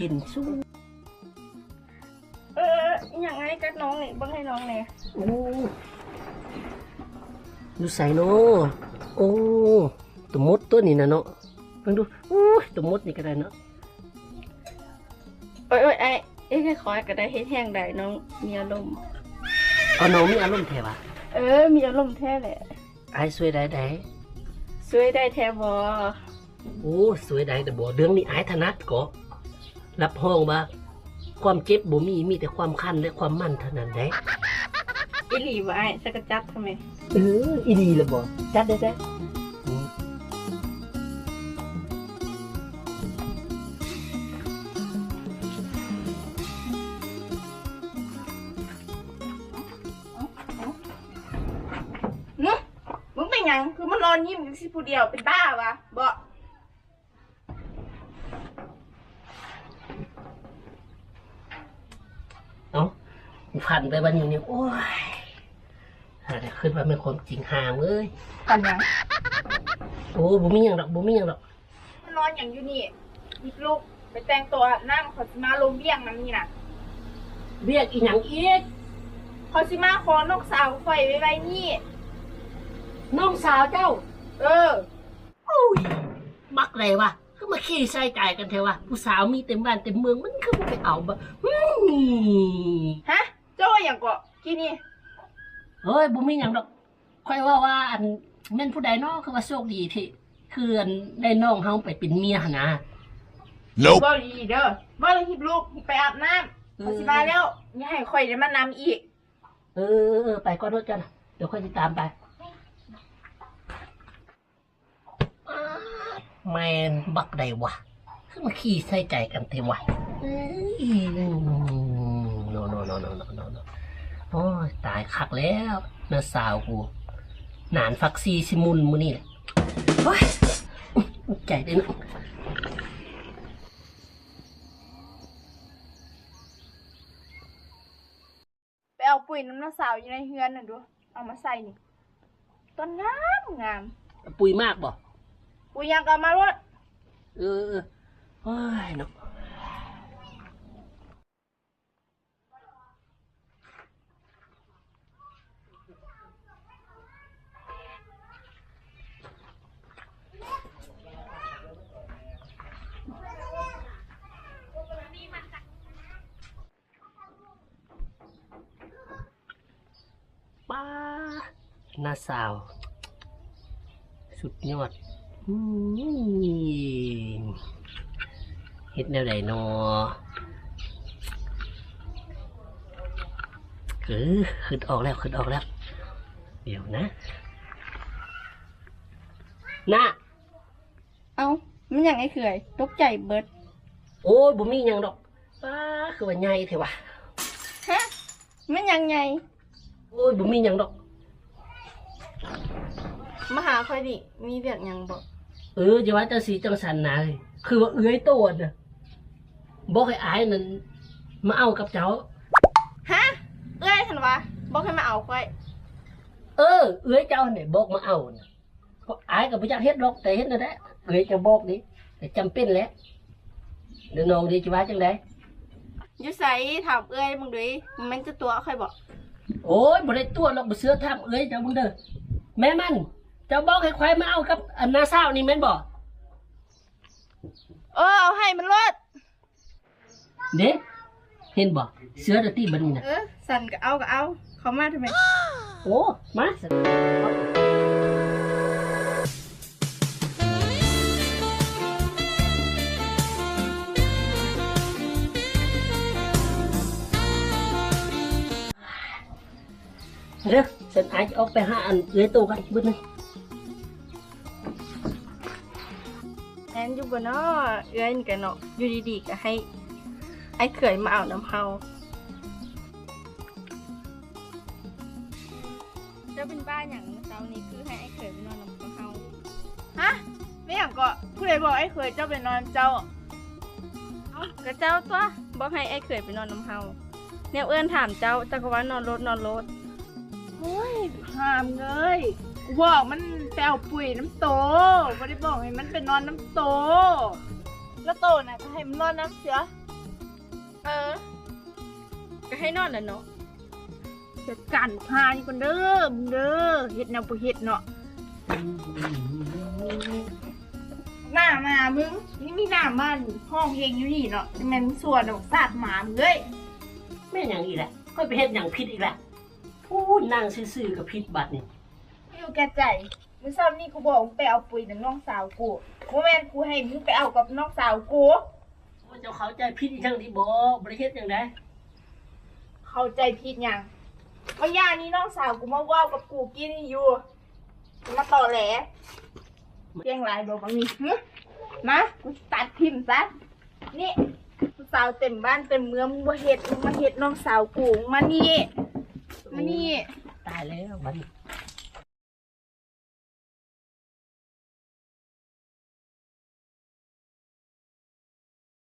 เย็นสู้ เอออย่างไงกัดน้องนี่เบิ่งให้น้องแหน่โอ้ดูใส่เนาะโอ้ตัวมดตัวนี้นะเนาะเพิ่งดูโอ้ยตัวมดนี่ก็ได้เนาะโอ้ยโอ้ยไอ้เอ้ยขอให้ก็ได้เฮ็ดแห้งได้น้องมีอารมณ์เอาน้องมีอารมณ์แท้วะเออ มีอารมณ์แท้แหละไอ้ายสวยได้ได้สวยได้แท้บ่โอ้สวยได้แต่บ่เรื่องนี้ไอ้ายถนัดก็ รับห้องว่า ความเจ็บบ่มีมีแต่ความคันและความมั่นเท่านั้นได้อีหลีบ่ไอ้สักกะจับทำไมเอออีดีเลยบ่จัดได้ได้อืมมึงมึงเป็นหยังคือมันนอนยิ้มอยู่สิผู้เดียวเป็นบ้าวะบ่ เอ้า ผ่านไปวันนี้เนี่ยโอ้ยหาได้ขึ้นว่าเป็นความจริงหามเอ้ยกันหยังโอ้บ่มีหยังดอกบ่มีหยังดอกมันนอนอย่างอยู่นี่หยิบลูกไปแต่งตัวน้ำขอสิมาลมเบี้ยงน้ำนี่น่ะเรียกอีหยังอีกขอสิมาขอนกสาวไฟไว้ไว้นี่น้องสาวเจ้า เออโอ้ยมักเลยวะคือมาขี้ใส่ใจกันเทวะผู้สาวมีเต็มบ้านเต็มเมืองมันคือบ่ไปเอาบ่อืมฮะเจ้าว่า อย่างเกาะกี่นี่เฮ้ยบ่มีหยังดอกค่อยว่าว่าอันแม่นผู้ใดเนาะคือว่าโชคดีที่คืออันได้น้องเฮาไปเป็นเมียหั่นนะ Nope. บ่ดีเด้อบ่เลยหิบลูกหิบไปอาบน้ำขอสิมาแล้วอย่าให้ข่อยได้มานำอีก เออเออไปก่อนรถจ้ะนะเดี๋ยวค่อยติดตามไปแมนบักใดวะคือมาขี้ใส่ใจกันเทวะเอ้ยโนโนโนโนโนโน โนโอ้ยตายคักแล้วนาสาวกูหนานฟักซีซิมุนมือนี่แหละโอ้ยใจได้นะไปเอาปุ๋ยน้ำน้าสาวอยู่ในเฮือนน่ะดู เอามาใส่นี่ต้นงามงามปุยมากบ่ปุ๋ยยังก็เอามารดเออเออโอ้ยเนาะ ป้า หน้าสาว สุดยอดอืมเฮ็ดแนวใดนอเออขึ้นออกแล้วขึ้นออกแล้ว เดี๋ยวนะน่ะเอามันยังไงเขื่อยตกใจเบิด โอ้ยบ่มีหยังดอกป้าคือว่าใหญ่เถอะวะฮะมันยังไงโอ้ยบ่มีหยังดอก มาหาข่อยดิมีเวียกหยังบ่เออจะว่าจังสีจังสันนะเอ้ยคือว่าเอื้อยโตดน่ะบอกให้อายนั่นมาเอากับเจ้า ฮะเอ้ยทันวะบอกให้มาเอาข่อยเออ เอื้อยเจ้าเนี่ยบอกมาเอาน่ะเพราะอายกับพระเจ้าเฮ็ดดอกแต่เฮ็ดนั่นแหละเอื้อยจะบอกดิแต่จำเป็นแหล้วเดี๋ยวน้องดีจะว่าจังไดอยู่ใส่ถามเอ้ยมึงด้วยมันจะตัวข่อยบอกโอ้ยบ่ได้ตัวหรอกบ่เสือทำเอื้อยเจ้ามึงเด้อ แม่มันเจ้าบอกให้ควายมาเอากับอันนาซาวนี่แม่นบ่เออเอาให้มันรดเด้เห็นบ่เสือตะตี้บัดนี้น่ะเออสั่นก็เอาก็เอา เขามาทำไมโอ้มาสิ เด้อฉันอาจจะออกไปหาอันเอื้อยโตกันเบิดนึงแอนอยู่บนนอเอ้ยนี่กันเนาะอยู่ดีๆก็ให้ ไอ้เขยมาเอาน้ำเฮาเจ้าเป็นบ้าอย่างเจ้านี้คือให้ไอ้เขยไปนอนน้ำเฮาฮะไม่อย่างก็ผู้ใดบอกไอ้เขยเจ้าไปนอนเจ้าเอาก็เจ้าตัวบอกให้ไอ้เขยไปนอนน้ำเฮาเนี่ยเอื้อนถามเจ้าเจ้าก็ว่านอนรถนอนรถ โอ้ยหามเลยกูบอกมันไปเอาปุ๋ยน้ำโตไม่ได้บอกให้มันไปนอนน้ำโต แล้วโตน่ะก็ให้มันนอนน้ำเสือเออก็ให้นอนแหละเนาะจัดการพานี่คนเด้อมึงเด้อเฮ็ดแนวบ่เฮ็ดเนาะหน้ามามึงนี่มีหน้ามันห้องเพลงอยู่นี่เนาะแม่นส่วนดอกสาดหมามึงเอ้ยแม่นหยังอีกแหละค่อยไปเฮ็ดหยังผิดอีกแหละ พูดนั่งซื่อๆกับผิดบัดนี่อยู่แก่ใจมึงซ้ำนี่กูบอกมึงไปเอาปุ๋ยกับน้องสาวกูบ่แม่นกูให้มึงไปเอากับน้องสาวกูว่าเจ้าเข้าใจผิดอีกทั้งที่บ่บ่ได้เฮ็ดหยังไดเข้าใจผิดหยังว่าย่านี่น้องสาวกูมาเว้ากับกูกินอยู่มาต่อแหลเจียงหลายบอกว่ามีหึมากูตัดทิมซะนี่ผู้สาวเต็มบ้านเต็มเมืองมึงบ่เฮ็ดมึงมาเฮ็ดน้องสาวกูมึงมานี่ มานี่ตายแล้วมัน